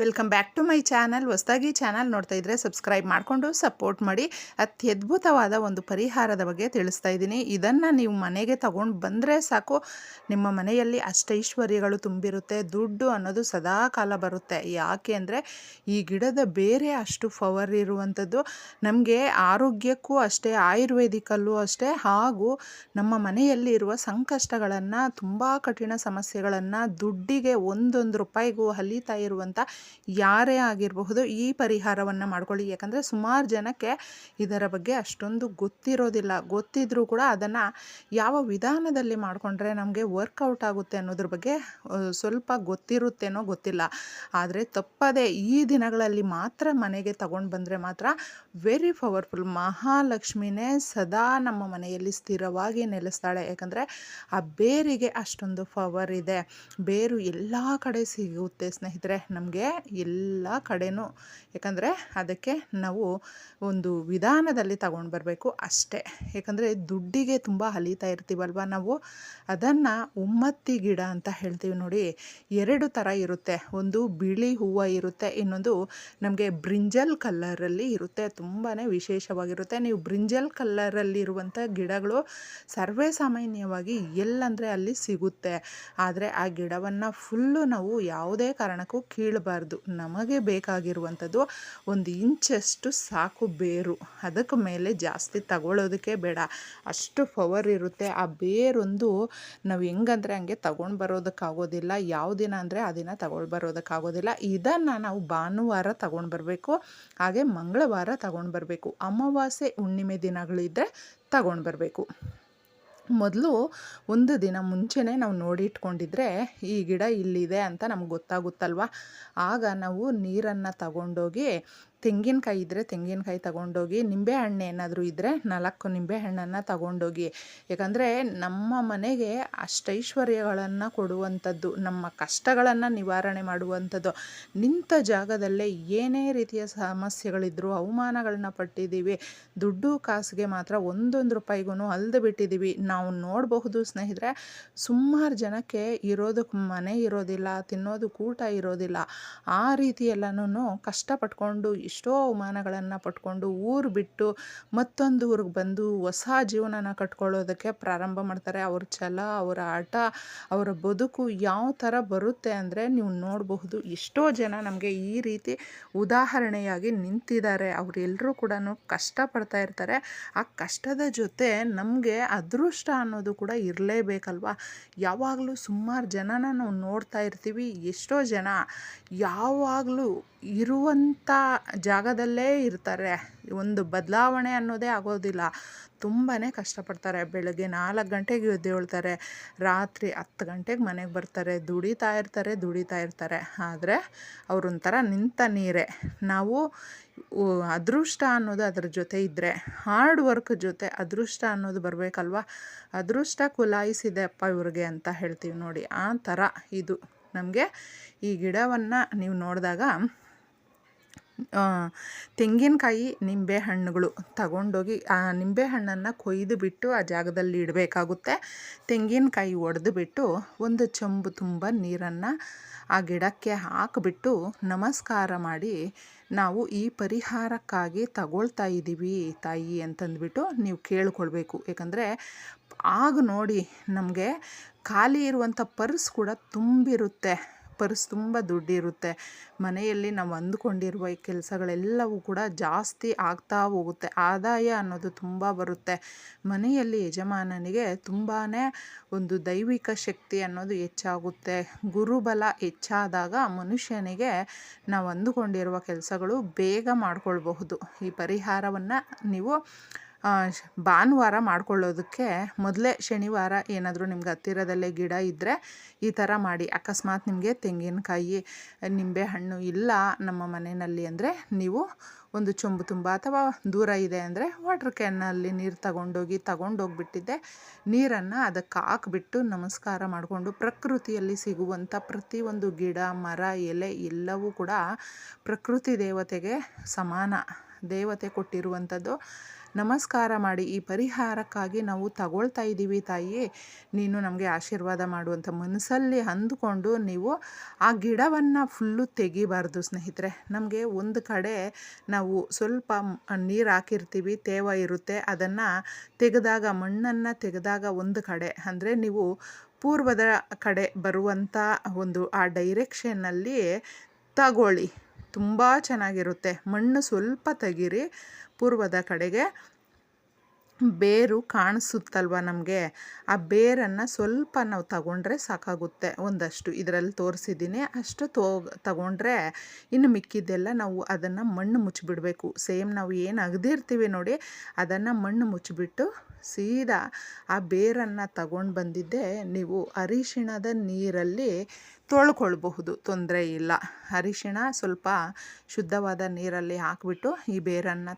Welcome back to my channel. ಹೊಸದಾಗಿ channel ನೋಡ್ತಾ ಇದ್ದರೆ ಸಬ್ಸ್ಕ್ರೈಬ್ ಮಾಡಿಕೊಂಡು ಸಪೋರ್ಟ್ ಮಾಡಿ. ಅತ್ಯದ್ಭುತವಾದ ಒಂದು ಪರಿಹಾರದ ಬಗ್ಗೆ ತಿಳಿಸ್ತಾ ಇದ್ದೀನಿ. ಇದನ್ನು ನೀವು ಮನೆಗೆ ತಗೊಂಡು ಬಂದರೆ ಸಾಕು. ನಿಮ್ಮ ಮನೆಯಲ್ಲಿ ಅಷ್ಟೈಶ್ವರ್ಯಗಳು ತುಂಬಿರುತ್ತೆ. ದುಡ್ಡು ಅನ್ನೋದು ಸದಾ ಕಾಲ ಬರುತ್ತೆ. ಯಾಕೆ ಅಂದರೆ ಈ ಗಿಡದ ಬೇರೆ ಅಷ್ಟು ಪವರ್ ಇರುವಂಥದ್ದು. ನಮಗೆ ಆರೋಗ್ಯಕ್ಕೂ ಅಷ್ಟೇ, ಆಯುರ್ವೇದಿಕಲ್ಲೂ ಅಷ್ಟೇ, ಹಾಗೂ ನಮ್ಮ ಮನೆಯಲ್ಲಿ ಇರುವ ಸಂಕಷ್ಟಗಳನ್ನು, ತುಂಬ ಕಠಿಣ ಸಮಸ್ಯೆಗಳನ್ನು, ದುಡ್ಡಿಗೆ ಒಂದೊಂದು ರೂಪಾಯಿಗೂ ಹಲಿತಾ ಇರುವಂಥ ಯಾರೇ ಆಗಿರಬಹುದು ಈ ಪರಿಹಾರವನ್ನು ಮಾಡ್ಕೊಳ್ಳಿ. ಯಾಕಂದರೆ ಸುಮಾರು ಜನಕ್ಕೆ ಇದರ ಬಗ್ಗೆ ಅಷ್ಟೊಂದು ಗೊತ್ತಿರೋದಿಲ್ಲ. ಗೊತ್ತಿದ್ದರೂ ಕೂಡ ಅದನ್ನು ಯಾವ ವಿಧಾನದಲ್ಲಿ ಮಾಡಿಕೊಂಡ್ರೆ ನಮಗೆ ವರ್ಕೌಟ್ ಆಗುತ್ತೆ ಅನ್ನೋದ್ರ ಬಗ್ಗೆ ಸ್ವಲ್ಪ ಗೊತ್ತಿರುತ್ತೇನೋ ಗೊತ್ತಿಲ್ಲ. ಆದರೆ ತಪ್ಪದೆ ಈ ದಿನಗಳಲ್ಲಿ ಮಾತ್ರ ಮನೆಗೆ ತಗೊಂಡು ಬಂದರೆ ಮಾತ್ರ ವೆರಿ ಪವರ್ಫುಲ್ ಮಹಾಲಕ್ಷ್ಮಿನೇ ಸದಾ ನಮ್ಮ ಮನೆಯಲ್ಲಿ ಸ್ಥಿರವಾಗಿ ನೆಲೆಸ್ತಾಳೆ. ಯಾಕಂದರೆ ಆ ಬೇರಿಗೆ ಅಷ್ಟೊಂದು ಪವರ್ ಇದೆ. ಬೇರು ಎಲ್ಲ ಕಡೆ ಸಿಗುತ್ತೆ ಸ್ನೇಹಿತರೆ. ನಮಗೆ ಎಲ್ಲ ಕಡೆನೂ. ಯಾಕಂದರೆ ಅದಕ್ಕೆ ನಾವು ಒಂದು ವಿಧಾನದಲ್ಲಿ ತಗೊಂಡು ಬರಬೇಕು ಅಷ್ಟೇ. ಯಾಕಂದರೆ ದುಡ್ಡಿಗೆ ತುಂಬ ಅಲಿತಾ ಇರ್ತೀವಲ್ವ ನಾವು? ಅದನ್ನು ಉಮ್ಮತ್ತಿ ಗಿಡ ಅಂತ ಹೇಳ್ತೀವಿ ನೋಡಿ. ಎರಡು ಥರ ಇರುತ್ತೆ. ಒಂದು ಬಿಳಿ ಹೂವು ಇರುತ್ತೆ, ಇನ್ನೊಂದು ನಮಗೆ ಬ್ರಿಂಜಲ್ ಕಲ್ಲರಲ್ಲಿ ಇರುತ್ತೆ. ತುಂಬಾ ವಿಶೇಷವಾಗಿರುತ್ತೆ. ನೀವು ಬ್ರಿಂಜಲ್ ಕಲ್ಲರಲ್ಲಿರುವಂಥ ಗಿಡಗಳು ಸರ್ವೇ ಸಾಮಾನ್ಯವಾಗಿ ಎಲ್ಲಂದರೆ ಅಲ್ಲಿ ಸಿಗುತ್ತೆ. ಆದರೆ ಆ ಗಿಡವನ್ನು ಫುಲ್ಲು ನಾವು ಯಾವುದೇ ಕಾರಣಕ್ಕೂ ಕೀಳಬಾರ್ದು. ನಮಗೆ ಬೇಕಾಗಿರುವಂಥದ್ದು ಒಂದು ಇಂಚಷ್ಟು ಸಾಕು ಬೇರು. ಅದಕ್ಕೆ ಮೇಲೆ ಜಾಸ್ತಿ ತಗೊಳ್ಳೋದಕ್ಕೆ ಬೇಡ. ಅಷ್ಟು ಪವರ್ ಇರುತ್ತೆ. ಆ ಬೇರೊಂದು ನಾವು ಹೆಂಗಂದ್ರೆ ಹಂಗೆ ತಗೊಂಡು ಬರೋದಕ್ಕಾಗೋದಿಲ್ಲ. ಯಾವ ದಿನ ಅಂದರೆ ಆ ದಿನ ತಗೊಂಡು ಬರೋದಕ್ಕಾಗೋದಿಲ್ಲ. ಇದನ್ನು ನಾವು ಭಾನುವಾರ ತಗೊಂಡು ಬರಬೇಕು. ಹಾಗೆ ಮಂಗಳವಾರ ತಗೊಂಡು ಬರಬೇಕು. ಅಮಾವಾಸ್ಯೆ ಹುಣ್ಣಿಮೆ ದಿನಗಳಿದ್ದರೆ ತಗೊಂಡು ಬರಬೇಕು. ಮೊದಲು ಒಂದು ದಿನ ಮುಂಚೆನೇ ನಾವು ನೋಡಿ ಇಟ್ಕೊಂಡಿದ್ರೆ ಈ ಗಿಡ ಇಲ್ಲಿದೆ ಅಂತ ನಮ್ಗೆ ಗೊತ್ತಾಗುತ್ತಲ್ವ? ಆಗ ನಾವು ನೀರನ್ನು ತಗೊಂಡೋಗಿ ತೆಂಗಿನಕಾಯಿ ಇದ್ದರೆ ತೆಂಗಿನಕಾಯಿ ತಗೊಂಡೋಗಿ ನಿಂಬೆಹಣ್ಣು ಏನಾದರೂ ಇದ್ದರೆ ನಾಲ್ಕು ನಿಂಬೆಹಣ್ಣನ್ನು ತಗೊಂಡೋಗಿ. ಯಾಕಂದರೆ ನಮ್ಮ ಮನೆಗೆ ಅಷ್ಟೈಶ್ವರ್ಯಗಳನ್ನು ಕೊಡುವಂಥದ್ದು, ನಮ್ಮ ಕಷ್ಟಗಳನ್ನು ನಿವಾರಣೆ ಮಾಡುವಂಥದ್ದು, ನಿಂತ ಜಾಗದಲ್ಲೇ ಏನೇ ರೀತಿಯ ಸಮಸ್ಯೆಗಳಿದ್ದರೂ ಅವಮಾನಗಳನ್ನ ಪಟ್ಟಿದ್ದೀವಿ, ದುಡ್ಡು ಕಾಸಿಗೆ ಮಾತ್ರ ಒಂದೊಂದು ರೂಪಾಯಿಗೂ ಅಲ್ದು ಬಿಟ್ಟಿದ್ದೀವಿ. ನಾವು ನೋಡಬಹುದು ಸ್ನೇಹಿತರೆ, ಸುಮಾರು ಜನಕ್ಕೆ ಇರೋದಕ್ಕೆ ಮನೆ ಇರೋದಿಲ್ಲ, ತಿನ್ನೋದು ಊಟ ಇರೋದಿಲ್ಲ. ಆ ರೀತಿ ಎಲ್ಲನೂ ಕಷ್ಟಪಟ್ಕೊಂಡು ಎಷ್ಟೋ ಅವಮಾನಗಳನ್ನು ಪಟ್ಕೊಂಡು ಊರು ಬಿಟ್ಟು ಮತ್ತೊಂದು ಊರಿಗೆ ಬಂದು ಹೊಸ ಜೀವನನ ಕಟ್ಕೊಳ್ಳೋದಕ್ಕೆ ಪ್ರಾರಂಭ ಮಾಡ್ತಾರೆ. ಅವ್ರ ಛಲ, ಅವರ ಆಟ, ಅವರ ಬದುಕು ಯಾವ ಥರ ಬರುತ್ತೆ ಅಂದರೆ ನೀವು ನೋಡಬಹುದು. ಎಷ್ಟೋ ಜನ ನಮಗೆ ಈ ರೀತಿ ಉದಾಹರಣೆಯಾಗಿ ನಿಂತಿದ್ದಾರೆ. ಅವರೆಲ್ಲರೂ ಕೂಡ ಕಷ್ಟಪಡ್ತಾ ಇರ್ತಾರೆ. ಆ ಕಷ್ಟದ ಜೊತೆ ನಮಗೆ ಅದೃಷ್ಟ ಅನ್ನೋದು ಕೂಡ ಇರಲೇಬೇಕಲ್ವ? ಯಾವಾಗಲೂ ಸುಮಾರು ಜನನ ನಾವು ನೋಡ್ತಾ ಇರ್ತೀವಿ. ಎಷ್ಟೋ ಜನ ಯಾವಾಗಲೂ ಇರುವಂಥ ಜಾಗದಲ್ಲೇ ಇರ್ತಾರೆ. ಒಂದು ಬದಲಾವಣೆ ಅನ್ನೋದೇ ಆಗೋದಿಲ್ಲ. ತುಂಬಾ ಕಷ್ಟಪಡ್ತಾರೆ. ಬೆಳಗ್ಗೆ ನಾಲ್ಕು ಗಂಟೆಗೆ ಎದ್ದೇಳ್ತಾರೆ ರಾತ್ರಿ ಹತ್ತು ಗಂಟೆಗೆ ಮನೆಗೆ ಬರ್ತಾರೆ. ದುಡಿತಾ ಇರ್ತಾರೆ ದುಡಿತಾ ಇರ್ತಾರೆ. ಆದರೆ ಅವರೊಂಥರ ನಿಂತ ನೀರೇ. ನಾವು ಅದೃಷ್ಟ ಅನ್ನೋದು ಅದ್ರ ಜೊತೆ ಇದ್ದರೆ ಹಾರ್ಡ್ ವರ್ಕ್ ಜೊತೆ ಅದೃಷ್ಟ ಅನ್ನೋದು ಬರಬೇಕಲ್ವ? ಅದೃಷ್ಟ ಕುಲಾಯಿಸಿದೆ ಅಪ್ಪ ಇವ್ರಿಗೆ ಅಂತ ಹೇಳ್ತೀವಿ ನೋಡಿ. ಆ ಥರ ಇದು. ನಮಗೆ ಈ ಗಿಡವನ್ನು ನೀವು ನೋಡಿದಾಗ ತೆಂಗಿನಕಾಯಿ ನಿಂಬೆ ಹಣ್ಣುಗಳು ತಗೊಂಡೋಗಿ, ಆ ನಿಂಬೆ ಹಣ್ಣನ್ನು ಕೊಯ್ದು ಬಿಟ್ಟು ಆ ಜಾಗದಲ್ಲಿ ಇಡಬೇಕಾಗುತ್ತೆ. ತೆಂಗಿನಕಾಯಿ ಒಡೆದು ಬಿಟ್ಟು ಒಂದು ಚೊಂಬು ತುಂಬ ನೀರನ್ನು ಆ ಗಿಡಕ್ಕೆ ಹಾಕಿಬಿಟ್ಟು ನಮಸ್ಕಾರ ಮಾಡಿ, ನಾವು ಈ ಪರಿಹಾರಕ್ಕಾಗಿ ತಗೊಳ್ತಾ ಇದ್ದೀವಿ ತಾಯಿ ಅಂತಂದ್ಬಿಟ್ಟು ನೀವು ಕೇಳ್ಕೊಳ್ಬೇಕು. ಯಾಕಂದರೆ ಆಗ ನೋಡಿ ನಮಗೆ ಖಾಲಿ ಇರುವಂಥ ಪರ್ಸ್ ಕೂಡ ತುಂಬಿರುತ್ತೆ. ಪರ್ಸ್ ತುಂಬ ದುಡ್ಡಿರುತ್ತೆ. ಮನೆಯಲ್ಲಿ ನಾವು ಅಂದುಕೊಂಡಿರುವ ಈ ಕೆಲಸಗಳೆಲ್ಲವೂ ಕೂಡ ಜಾಸ್ತಿ ಆಗ್ತಾ ಹೋಗುತ್ತೆ. ಆದಾಯ ಅನ್ನೋದು ತುಂಬ ಬರುತ್ತೆ. ಮನೆಯಲ್ಲಿ ಯಜಮಾನನಿಗೆ ತುಂಬಾ ಒಂದು ದೈವಿಕ ಶಕ್ತಿ ಅನ್ನೋದು ಹೆಚ್ಚಾಗುತ್ತೆ. ಗುರುಬಲ ಹೆಚ್ಚಾದಾಗ ಮನುಷ್ಯನಿಗೆ ನಾವು ಅಂದುಕೊಂಡಿರುವ ಕೆಲಸಗಳು ಬೇಗ ಮಾಡ್ಕೊಳ್ಬಹುದು. ಈ ಪರಿಹಾರವನ್ನು ನೀವು ಭಾನುವಾರ ಮಾಡ್ಕೊಳ್ಳೋದಕ್ಕೆ ಮೊದಲೇ ಶನಿವಾರ ಏನಾದರೂ ನಿಮ್ಗೆ ಹತ್ತಿರದಲ್ಲೇ ಗಿಡ ಇದ್ದರೆ ಈ ಥರ ಮಾಡಿ. ಅಕಸ್ಮಾತ್ ನಿಮಗೆ ತೆಂಗಿನಕಾಯಿ ನಿಂಬೆಹಣ್ಣು ಇಲ್ಲ ನಮ್ಮ ಮನೆಯಲ್ಲಿ ಅಂದರೆ ನೀವು ಒಂದು ಚೊಂಬು ತುಂಬ ಅಥವಾ ದೂರ ಇದೆ ಅಂದರೆ ವಾಟ್ರ್ ಕ್ಯಾನಲ್ಲಿ ನೀರು ತಗೊಂಡೋಗಿ, ತಗೊಂಡೋಗ್ಬಿಟ್ಟಿದ್ದೆ. ನೀರನ್ನು ಅದಕ್ಕೆ ಹಾಕ್ಬಿಟ್ಟು ನಮಸ್ಕಾರ ಮಾಡಿಕೊಂಡು ಪ್ರಕೃತಿಯಲ್ಲಿ ಸಿಗುವಂಥ ಪ್ರತಿಯೊಂದು ಗಿಡ, ಮರ, ಎಲೆ ಎಲ್ಲವೂ ಕೂಡ ಪ್ರಕೃತಿ ದೇವತೆಗೆ ಸಮಾನ ದೇವತೆ ಕೊಟ್ಟಿರುವಂಥದ್ದು. ನಮಸ್ಕಾರ ಮಾಡಿ ಈ ಪರಿಹಾರಕ್ಕಾಗಿ ನಾವು ತಗೊಳ್ತಾ ಇದ್ದೀವಿ ತಾಯಿ ನೀನು ನಮಗೆ ಆಶೀರ್ವಾದ ಮಾಡುವಂಥ ಮನಸ್ಸಲ್ಲಿ ಅಂದುಕೊಂಡು ನೀವು ಆ ಗಿಡವನ್ನು ಫುಲ್ಲು ತೆಗಿಬಾರ್ದು ಸ್ನೇಹಿತರೆ. ನಮಗೆ ಒಂದು ಕಡೆ ನಾವು ಸ್ವಲ್ಪ ನೀರು ಹಾಕಿರ್ತೀವಿ, ತೇವ ಇರುತ್ತೆ. ಅದನ್ನು ತೆಗೆದಾಗ, ಮಣ್ಣನ್ನು ತೆಗೆದಾಗ ಒಂದು ಕಡೆ. ಅಂದರೆ ನೀವು ಪೂರ್ವದ ಕಡೆ ಬರುವಂಥ ಒಂದು ಆ ಡೈರೆಕ್ಷನ್ನಲ್ಲಿ ತಗೊಳ್ಳಿ. ತುಂಬ ಚೆನ್ನಾಗಿರುತ್ತೆ. ಮಣ್ಣು ಸ್ವಲ್ಪ ತೆಗೀರಿ. ಪೂರ್ವದ ಕಡೆಗೆ ಬೇರು ಕಾಣಿಸುತ್ತಲ್ವ ನಮಗೆ? ಆ ಬೇರನ್ನು ಸ್ವಲ್ಪ ನಾವು ತಗೊಂಡ್ರೆ ಸಾಕಾಗುತ್ತೆ. ಒಂದಷ್ಟು ಇದರಲ್ಲಿ ತೋರಿಸಿದ್ದೀನಿ. ಅಷ್ಟು ತೋ, ತಗೊಂಡ್ರೆ ಇನ್ನು ಮಿಕ್ಕಿದ್ದೆಲ್ಲ ನಾವು ಅದನ್ನು ಮಣ್ಣು ಮುಚ್ಚಿಬಿಡಬೇಕು. ಸೇಮ್ ನಾವು ಏನು ಅಗದಿರ್ತೀವಿ ನೋಡಿ, ಅದನ್ನು ಮಣ್ಣು ಮುಚ್ಚಿಬಿಟ್ಟು ಸೀದಾ ಆ ಬೇರನ್ನು ತಗೊಂಡು ಬಂದಿದ್ದೆ ನೀವು ಅರಿಶಿಣದ ನೀರಲ್ಲಿ ತೊಳ್ಕೊಳ್ಬಹುದು, ತೊಂದರೆ ಇಲ್ಲ. ಅರಿಶಿಣ ಸ್ವಲ್ಪ ಶುದ್ಧವಾದ ನೀರಲ್ಲಿ ಹಾಕಿಬಿಟ್ಟು, ಈ ಬೇರನ್ನು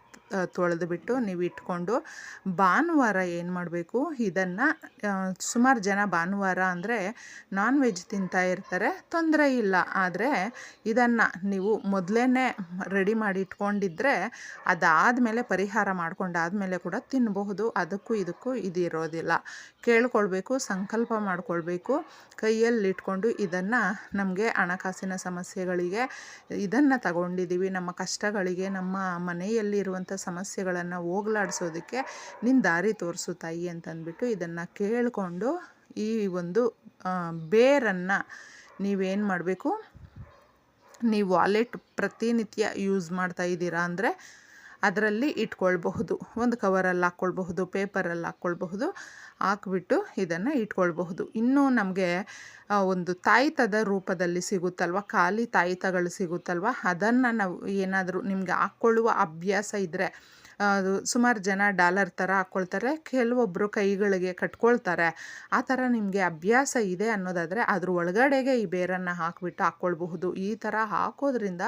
ತೊಳೆದುಬಿಟ್ಟು ನೀವು ಇಟ್ಕೊಂಡು, ಭಾನುವಾರ ಏನು ಮಾಡಬೇಕು? ಇದನ್ನು ಸುಮಾರು ಜನ ಭಾನುವಾರ ಅಂದರೆ ನಾನ್ ವೆಜ್ ತಿಂತಾ ಇರ್ತಾರೆ, ತೊಂದರೆ ಇಲ್ಲ. ಆದರೆ ಇದನ್ನು ನೀವು ಮೊದಲೇ ರೆಡಿ ಮಾಡಿ ಇಟ್ಕೊಂಡಿದ್ರೆ, ಅದಾದಮೇಲೆ ಪರಿಹಾರ ಮಾಡ್ಕೊಂಡಾದಮೇಲೆ ಕೂಡ ತಿನ್ನಬಹುದು ಅದಕ್ಕೂ ಇದಕ್ಕೂ ಇದಿರೋದಿಲ್ಲ. ಕೇಳ್ಕೊಳ್ಬೇಕು, ಸಂಕಲ್ಪ ಮಾಡಿಕೊಳ್ಬೇಕು. ಕೈಯಲ್ಲಿ ಇಟ್ಕೊಂಡು ಇದನ್ನು ನಮಗೆ ಹಣಕಾಸಿನ ಸಮಸ್ಯೆಗಳಿಗೆ ಇದನ್ನು ತಗೊಂಡಿದ್ದೀವಿ. ನಮ್ಮ ಕಷ್ಟಗಳಿಗೆ, ನಮ್ಮ ಮನೆಯಲ್ಲಿರುವಂಥ ಸಮಸ್ಯೆಗಳನ್ನು ಹೋಗ್ಲಾಡಿಸೋದಕ್ಕೆ ನಿನ್ನ ದಾರಿ ತೋರಿಸು ತಾಯಿ ಅಂತಂದ್ಬಿಟ್ಟು ಇದನ್ನು ಕೇಳಿಕೊಂಡು ಈ ಒಂದು ಬೇರನ್ನು ನೀವೇನು ಮಾಡಬೇಕು? ನೀವು ವಾಲೆಟ್ ಪ್ರತಿನಿತ್ಯ ಯೂಸ್ ಮಾಡ್ತಾ ಇದ್ದೀರಾ ಅಂದರೆ ಅದರಲ್ಲಿ ಇಟ್ಕೊಳ್ಬಹುದು. ಒಂದು ಕವರಲ್ಲಿ ಹಾಕ್ಕೊಳ್ಬಹುದು, ಪೇಪರಲ್ಲಿ ಹಾಕ್ಕೊಳ್ಬಹುದು, ಹಾಕ್ಬಿಟ್ಟು ಇದನ್ನು ಇಟ್ಕೊಳ್ಬಹುದು. ಇನ್ನೂ ನಮಗೆ ಒಂದು ತಾಯಿತದ ರೂಪದಲ್ಲಿ ಸಿಗುತ್ತಲ್ವ? ಖಾಲಿ ತಾಯಿತಗಳು ಸಿಗುತ್ತಲ್ವ? ಅದನ್ನು ನಾವು ಏನಾದರೂ ನಿಮಗೆ ಹಾಕ್ಕೊಳ್ಳುವ ಅಭ್ಯಾಸ ಇದ್ದರೆ ಸುಮಾರು ಜನ ಡಾಲರ್ ಥರ ಹಾಕ್ಕೊಳ್ತಾರೆ ಕೆಲವೊಬ್ಬರು ಕೈಗಳಿಗೆ ಕಟ್ಕೊಳ್ತಾರೆ. ಆ ಥರ ನಿಮಗೆ ಅಭ್ಯಾಸ ಇದೆ ಅನ್ನೋದಾದರೆ ಅದ್ರ ಒಳಗಡೆಗೆ ಈ ಬೇರನ್ನು ಹಾಕಿಬಿಟ್ಟು ಹಾಕ್ಕೊಳ್ಬಹುದು. ಈ ಥರ ಹಾಕೋದ್ರಿಂದ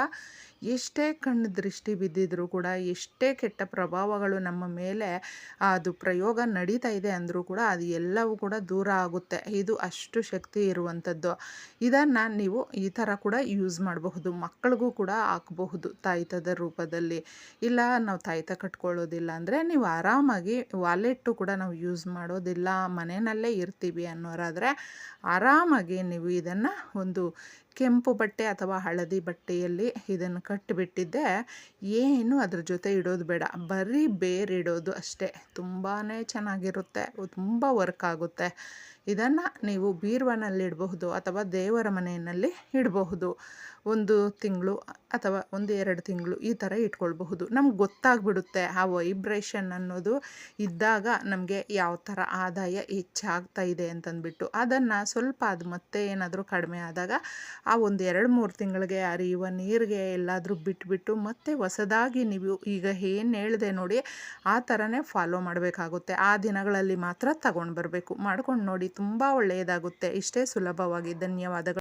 ಎಷ್ಟೇ ಕಣ್ಣು ದೃಷ್ಟಿ ಬಿದ್ದಿದ್ರೂ ಕೂಡ, ಎಷ್ಟೇ ಕೆಟ್ಟ ಪ್ರಭಾವಗಳು ನಮ್ಮ ಮೇಲೆ ಅದು ಪ್ರಯೋಗ ನಡೀತಾ ಇದೆ ಅಂದರೂ ಕೂಡ ಅದು ಎಲ್ಲವೂ ಕೂಡ ದೂರ ಆಗುತ್ತೆ. ಇದು ಅಷ್ಟು ಶಕ್ತಿ ಇರುವಂಥದ್ದು. ಇದನ್ನು ನೀವು ಈ ಥರ ಕೂಡ ಯೂಸ್ ಮಾಡಬಹುದು. ಮಕ್ಕಳಿಗೂ ಕೂಡ ಹಾಕಬಹುದು ತಾಯ್ತದ ರೂಪದಲ್ಲಿ. ಇಲ್ಲ, ನಾವು ತಾಯ್ತ ಕಟ್ಕೊಳ್ಳೋದಿಲ್ಲ ಅಂದರೆ ನೀವು ಆರಾಮಾಗಿ ವಾಲೆಟ್ಟು ಕೂಡ ನಾವು ಯೂಸ್ ಮಾಡೋದಿಲ್ಲ, ಮನೆಯಲ್ಲೇ ಇರ್ತೀವಿ ಅನ್ನೋರಾದರೆ ಆರಾಮಾಗಿ ನೀವು ಇದನ್ನು ಒಂದು ಕೆಂಪು ಬಟ್ಟೆ ಅಥವಾ ಹಳದಿ ಬಟ್ಟೆಯಲ್ಲಿ ಇದನ್ನು ಕಟ್ಟಿಬಿಟ್ಟಿದ್ದೆ. ಏನು ಅದ್ರ ಜೊತೆ ಇಡೋದು ಬೇಡ, ಬರೀ ಬೇರಿಡೋದು ಅಷ್ಟೇ. ತುಂಬಾ ಚೆನ್ನಾಗಿರುತ್ತೆ, ತುಂಬ ವರ್ಕ್ ಆಗುತ್ತೆ. ಇದನ್ನು ನೀವು ಬೀರ್ವನಲ್ಲಿ ಇಡಬಹುದು ಅಥವಾ ದೇವರ ಮನೆಯಲ್ಲಿ ಇಡಬಹುದು. ಒಂದು ತಿಂಗಳು ಅಥವಾ ಒಂದು ಎರಡು ತಿಂಗಳು ಈ ಥರ ಇಟ್ಕೊಳ್ಬಹುದು. ನಮ್ಗೆ ಗೊತ್ತಾಗ್ಬಿಡುತ್ತೆ ಆ ವೈಬ್ರೇಷನ್ ಅನ್ನೋದು ಇದ್ದಾಗ ನಮಗೆ ಯಾವ ಥರ ಆದಾಯ ಹೆಚ್ಚಾಗ್ತಾ ಇದೆ ಅಂತಂದ್ಬಿಟ್ಟು. ಅದನ್ನು ಸ್ವಲ್ಪ ಅದು ಮತ್ತೆ ಏನಾದರೂ ಕಡಿಮೆ ಆದಾಗ ಆ ಒಂದು ಎರಡು ಮೂರು ತಿಂಗಳಿಗೆ ಅರಿಯುವ ನೀರಿಗೆ ಎಲ್ಲಾದರೂ ಬಿಟ್ಬಿಟ್ಟು ಮತ್ತೆ ಹೊಸದಾಗಿ ನೀವು ಈಗ ಏನು ಹೇಳಿದೆ ನೋಡಿ ಆ ಥರನೇ ಫಾಲೋ ಮಾಡಬೇಕಾಗುತ್ತೆ. ಆ ದಿನಗಳಲ್ಲಿ ಮಾತ್ರ ತಗೊಂಡು ಬರಬೇಕು. ಮಾಡ್ಕೊಂಡು ನೋಡಿ ತುಂಬ ಒಳ್ಳೆಯದಾಗುತ್ತೆ. ಇಷ್ಟೇ ಸುಲಭವಾಗಿ. ಧನ್ಯವಾದಗಳು.